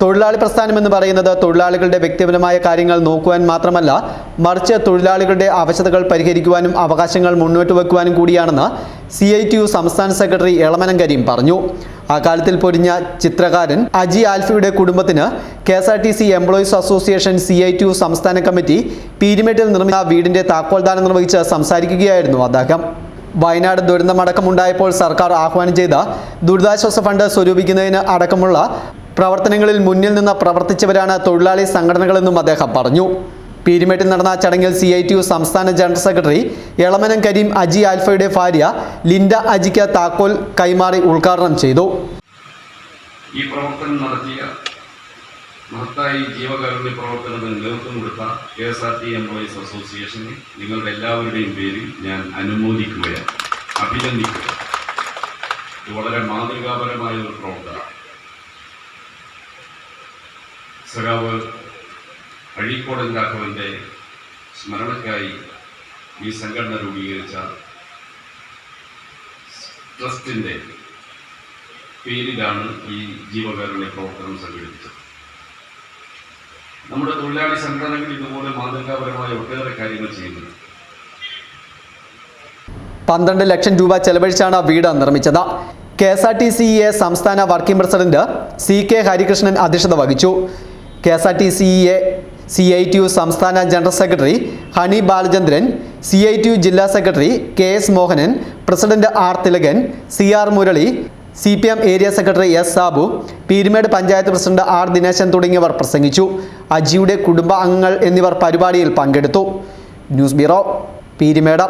തൊഴിലാളി പ്രസ്ഥാനം എന്ന് പറയുന്നത് തൊഴിലാളികളുടെ വ്യക്തിപരമായ കാര്യങ്ങൾ നോക്കുവാൻ മാത്രമല്ല മറിച്ച് തൊഴിലാളികളുടെ ആവശ്യതകൾ പരിഹരിക്കുവാനും അവകാശങ്ങൾ മുന്നോട്ട് വെക്കുവാനും കൂടിയാണെന്ന് സി ഐ ടി യു സംസ്ഥാന സെക്രട്ടറി എളമനം കരീം പറഞ്ഞു. അക്കാലത്തിൽ പൊരിഞ്ഞ ചിത്രകാരൻ അജി ആൽഫിയുടെ കുടുംബത്തിന് K S R T C employees association C I T U സംസ്ഥാന കമ്മിറ്റി പീരിമേട്ടിൽ നിർമ്മിച്ച വീടിന്റെ താക്കോൽദാനം നിർവഹിച്ച് സംസാരിക്കുകയായിരുന്നു അദ്ദേഹം. വയനാട് ദുരന്തമടക്കമുണ്ടായപ്പോൾ സർക്കാർ ആഹ്വാനം ചെയ്ത ദുരിതാശ്വാസ ഫണ്ട് സ്വരൂപിക്കുന്നതിന് അടക്കമുള്ള പ്രവർത്തനങ്ങളിൽ മുന്നിൽ നിന്ന് പ്രവർത്തിച്ചവരാണ് തൊഴിലാളി സംഘടനകളെന്നും അദ്ദേഹം പറഞ്ഞു. പീരുമേട്ടിൽ നടന്ന ചടങ്ങിൽ സി ഐ ടി സംസ്ഥാന ജനറൽ സെക്രട്ടറി എളമനം കരീം അജി ആൽഫയുടെ ഭാര്യ ലിൻഡ അജിക്ക് താക്കോൽ കൈമാറി ഉദ്ഘാടനം ചെയ്തു. ഈ പ്രവർത്തനം നടത്തിയ മഹത്തായി ജീവകാരുണ്യ പ്രവർത്തനത്തിന് നേതൃത്വം കൊടുത്ത K S R T employees അസോസിയേഷനെ നിങ്ങളുടെ എല്ലാവരുടെയും പേരിൽ ഞാൻ അനുമോദിക്കുകയാണ്. അഭിനന്ദിക്കുക ഇത് വളരെ മാതൃകാപരമായ ഒരു പ്രവർത്തനം സഖാവ് അഴീക്കോടൻ രാഘവന്റെ സ്മരണയ്ക്കായി ഈ സംഘടന രൂപീകരിച്ച ട്രസ്റ്റിന്റെ പേരിലാണ് ഈ ജീവകാരുണ്യ പ്രവർത്തനം സംഘടിപ്പിച്ചത്. നമ്മുടെ തൊഴിലാളി സംഘടനകൾ ഇതുപോലെ മാതൃകാപരമായ ഒട്ടേറെ കാര്യങ്ങൾ ചെയ്യുന്നുണ്ട്. പന്ത്രണ്ട് ലക്ഷം രൂപ ചെലവഴിച്ചാണ് വീട് നിർമ്മിച്ചത്. K S R T C A സംസ്ഥാന working president C K Harikrishnan അധ്യക്ഷത വഹിച്ചു. K S R T C A C I T U സംസ്ഥാന general secretary Honey Balachandran C I T U ജില്ലാ secretary K S Mohanan president R Thilakan C R Murali C P M area secretary S Sabu Peerumede panchayat president R Dineshan തുടങ്ങിയവർ പ്രസംഗിച്ചു. അജിയുടെ കുടുംബാംഗങ്ങൾ എന്നിവർ പരിപാടിയിൽ പങ്കെടുത്തു. News bureau Peerumede.